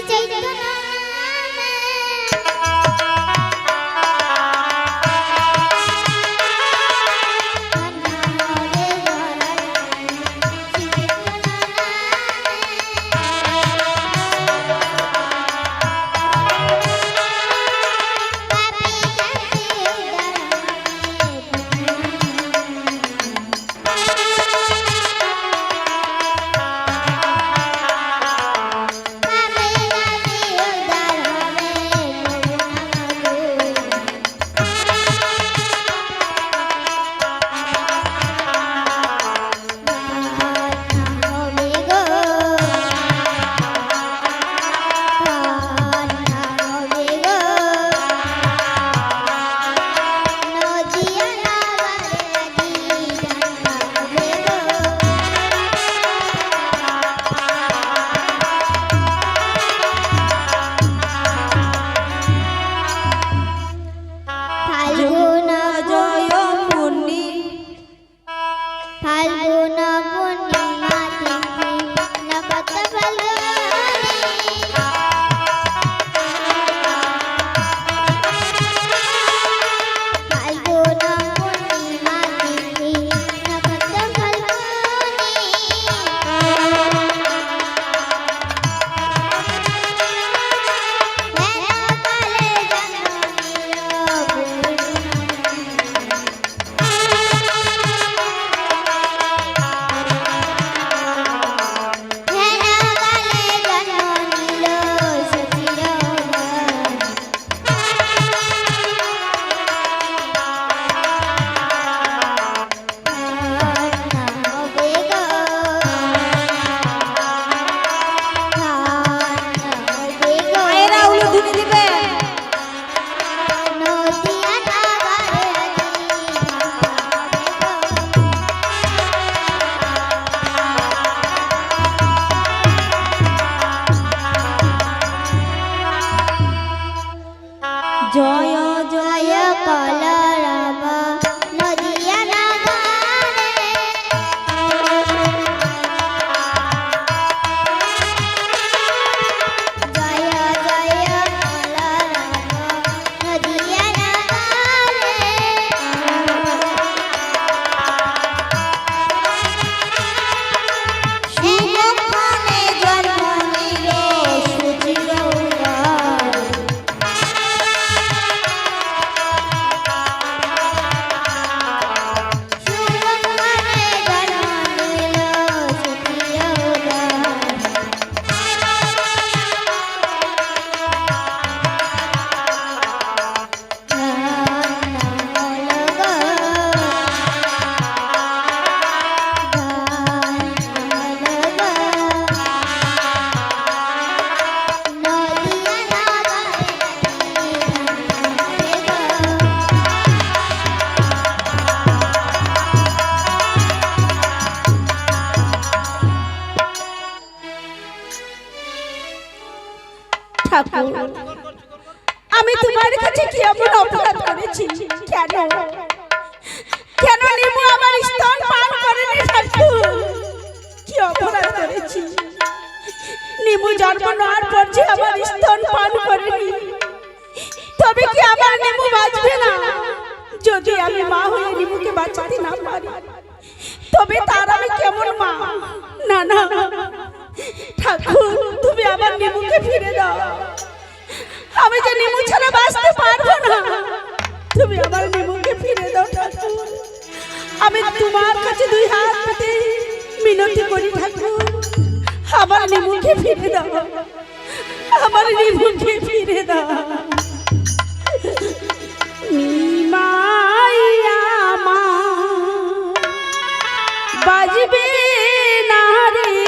ফাল্গুন নিমু জন্ম নেওয়ার পর যে আমার স্তন পান করেনি। তবে কি আমার নিমু বাঁচবে না? যদি আমি মা হয়ে নিমুকে বাঁচাতে না পারি, তবে তার আমি কেমন মা? না না ঠাকুর, তুমি আমার নিমুকে ফিরে দাও। আমি যে নিমু ছাড়া বাঁচতে পারব না, তুমি আমার নিমুকে ফিরে দাও, ঠাকুর। আমি তোমার কাছে দুই হাত পেতে মিনতি করি, ঠাকুর। আমার নিমুকে ফিরে দাও। আমার নিমুকে ফিরে দাও। বাজবে না রে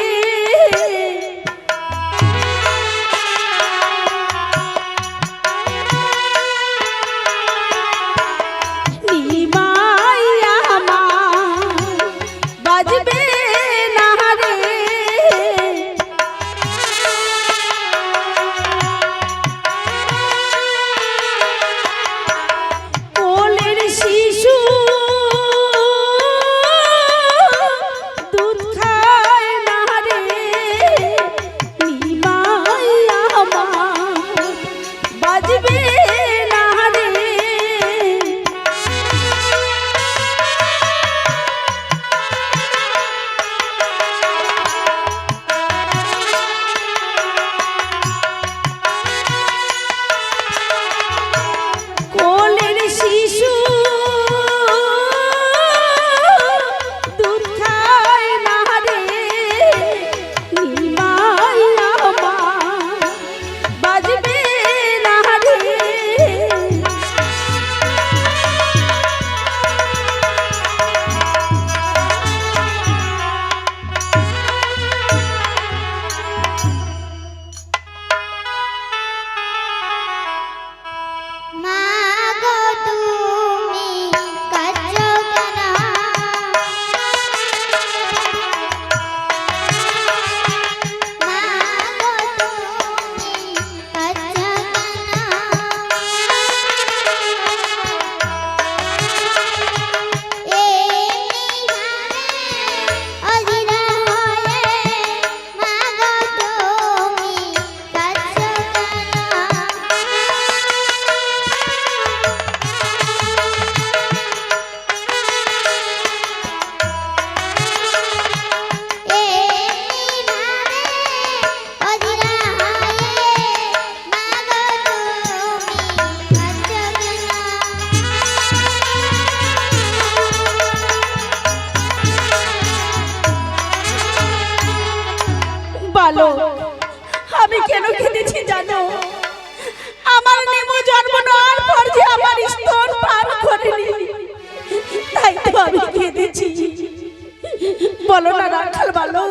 বলো না রাখাল ভালো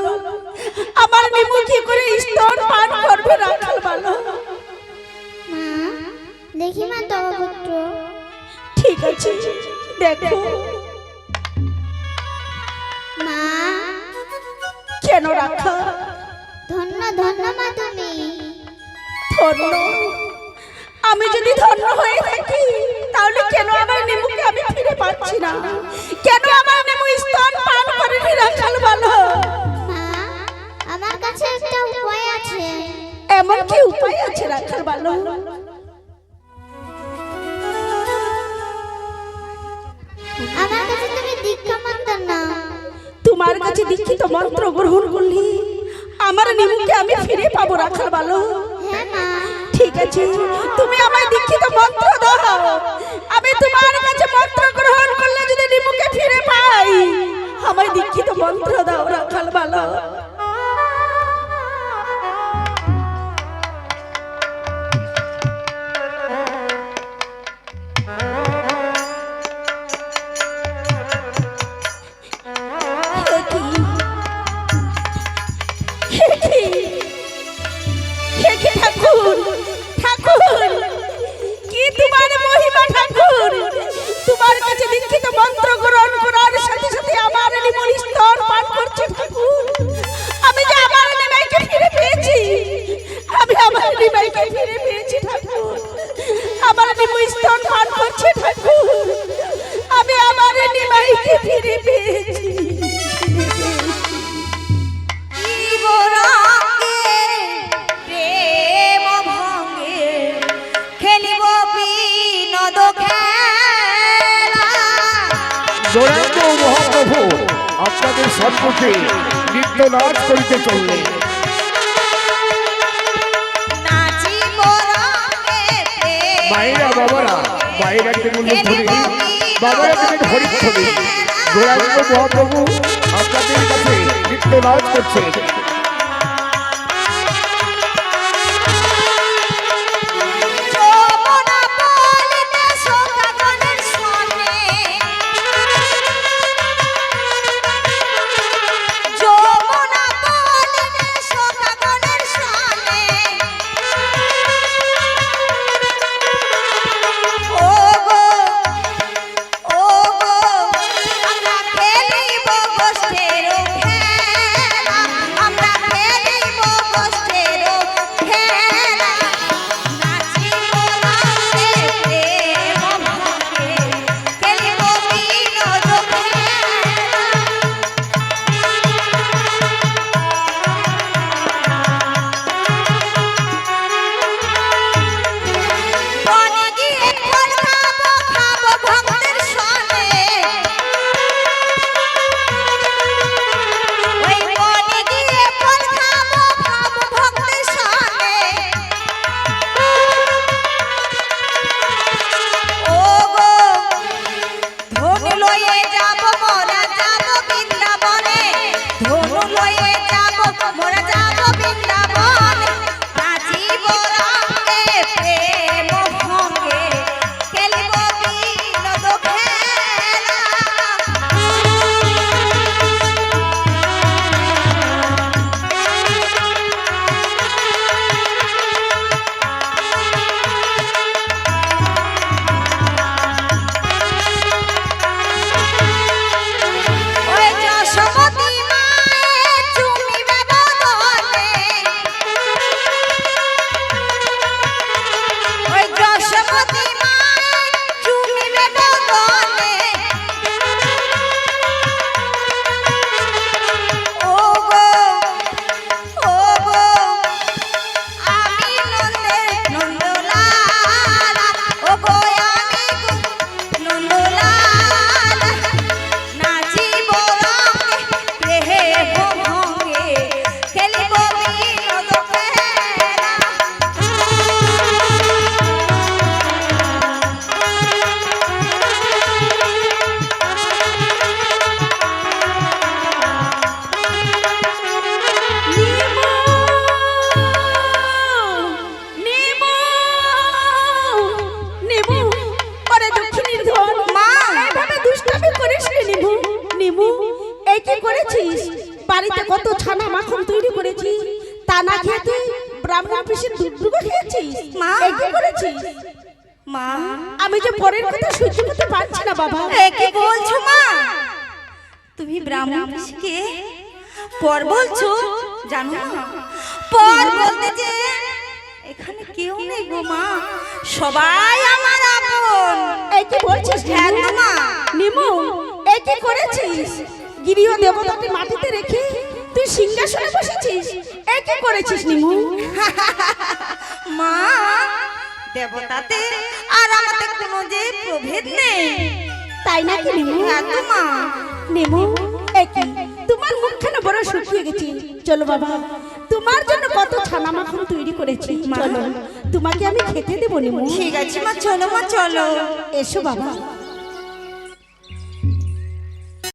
আমার নেমু কি করে স্তন পান করবে রাখাল ভালো মা দেখি মা তব পুত্র ঠিক আছে দেখো। মা। কেন রাখা ধন্য ধন্য মা তুমি। ধন্য। আমি যদি ধন্য হয়ে থাকি তাহলে কেন আমার নেমুকে আমি ফিরে পাচ্ছি না? কেন আমার নেমু স্তন পান করেনি রাখাল মা আমার কাছে একটা উপায় আছে। এমন কি উপায় আছে রাখাল ভালো আমার কাছে তুমি দীক্ষা মন্ত্র না তোমার কাছে দীক্ষিত মন্ত্র গ্রহণ করলি আমার নেমুকে আমি ফিরে পাবো রাখাল ভালো হ্যাঁ মা। ঠিক আছে তুমি আমায় দীক্ষিত মন্ত্র দাও। আমি তোমার কাছে মন্ত্র গ্রহণ করলে যদি নিমুকে ফিরে পাই, আমায় দীক্ষিত মন্ত্র দাও রাখাল ভালো নিমাইকে ফিরে পেয়েছি ঠাকুর। আমার নিমু স্তর পান করছে ঠাকুর। আমি আমার নিমাইকে ফিরে পেয়েছি। মহাপ্রভু আপনাদের সম্মুখে নৃত্য নাচ করিতে চললে মায়েরা বাবারা মায়েরা কেমন ধরি। বাবারা কেমন হরি ধরি। গৌরাঙ্গ মহাপ্রভু আপনাদের কাছে নৃত্য নাচ করছে। মা আমি যে পরের কথা সহ্য করতে পারছি না বাবা। কি বলছো মা? তুমি ব্রাহ্মণ কে? পর বলছো? জানো না পর বলতে যে এখানে কেউ নেই গো মা। সবাই আমার আপন। এই কি বলছিস হ্যাঁ মা। নিমু এই কি করেছিস? গিরিহ দেবতাকে মাটিতে রেখে তুই সিংহাসনে বসেছিস। এই কি করেছিস নিমু? দেবতাতে আর আমাদের কোনো যে প্রভেদ নেই। তাই নাকি নিমু? তোমা নেমু একই তোমার মুখখানা বড় শুকিয়ে গেছে। চলো বাবা তোমার জন্য কত ছানা মাখন তৈরি করেছি। চলো তোমাকে আমি খেতে দেবো নেমু। ঠিক আছে মা চলো মা চলো। এসো বাবা।